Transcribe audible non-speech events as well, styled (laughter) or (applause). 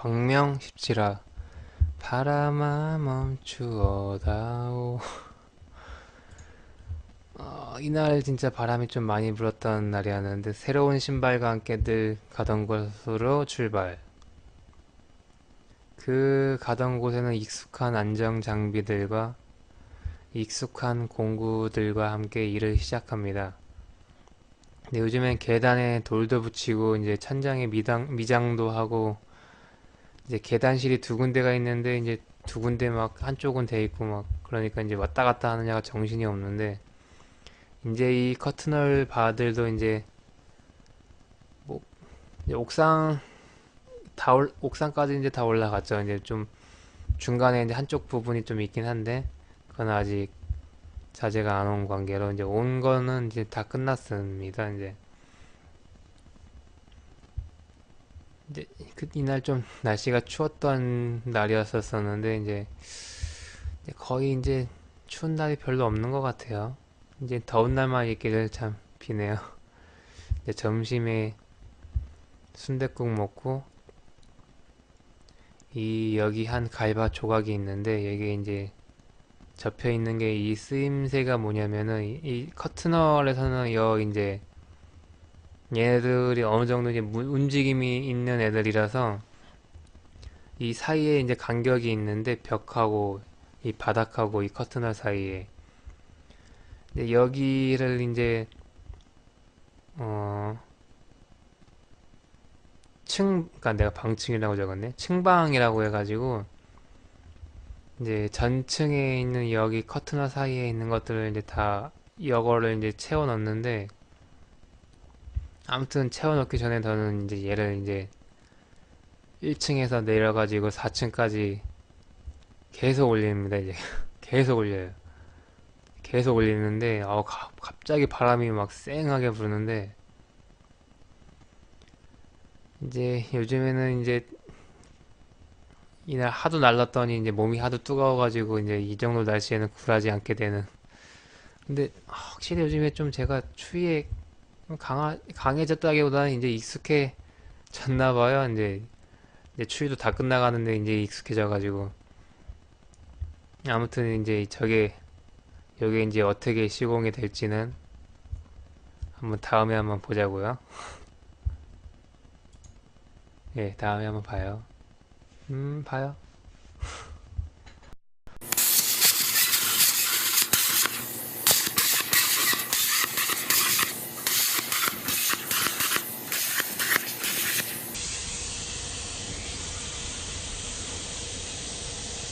안녕 십지라 바람아 멈추어다오. 어, 이날 진짜 바람이 좀 많이 불었던 날이었는데 새로운 신발과 함께 늘 가던 곳으로 출발. 그 가던 곳에는 익숙한 안정 장비들과 익숙한 공구들과 함께 일을 시작합니다. 근데 요즘엔 계단에 돌도 붙이고 이제 천장에 미당, 미장도 하고 이제 계단실이 두 군데가 있는데 이제 두 군데 막 한쪽은 돼 있고 막 그러니까 이제 왔다 갔다 하느냐가 정신이 없는데 이제 이 커튼홀 바들도 이제 뭐 이제 옥상 다 올, 옥상까지 이제 다 올라갔죠. 이제 좀 중간에 이제 한쪽 부분이 좀 있긴 한데 그건 아직 자재가 안 온 관계로 이제 온 거는 이제 다 끝났습니다. 이제 이제 그 이날 좀 날씨가 추웠던 날이었었었는데 이제 이제 거의 이제 추운 날이 별로 없는 것 같아요. 이제 더운 날만 있기를 참 비네요. (laughs) 이제 점심에 순댓국 먹고 이 여기 한 갈바 조각이 있는데 이게 이제 접혀 있는 게 이 쓰임새가 뭐냐면은 이, 이 커트널에서는 여 이제 얘네들이 어느 정도 이제 무- 움직임이 있는 애들이라서 이 사이에 이제 간격이 있는데 벽하고 이 바닥하고 이 커트널 사이에 근데 여기를 이제 어 층, 그러니까 내가 방층이라고 적었네. 층방이라고 해가지고 이제 전층에 있는 여기 커트너 사이에 있는 것들을 이제 다 이거를 이제 채워 넣는데 아무튼 채워 넣기 전에 저는 이제 얘를 이제 1층에서 내려가지고 4층까지 계속 올립니다. 이제 (laughs) 계속 올려요. 계속 올리는데 어, 가- 갑자기 바람이 막 쌩하게 부는데 이제 요즘에는 이제 이날 하도 날랐더니 이제 몸이 하도 뜨거워가지고 이제 이 정도 날씨에는 굴하지 않게 되는. 근데 확실히 요즘에 좀 제가 추위에 강하, 강해졌다기보다는 이제 익숙해졌나 봐요. 이제, 이제 추위도 다 끝나가는데 이제 익숙해져가지고. 아무튼 이제 저게, 요게 이제 어떻게 시공이 될지는 한번 다음에 한번 보자고요. (laughs) 예, 다음에 한번 봐요. 음, 봐요.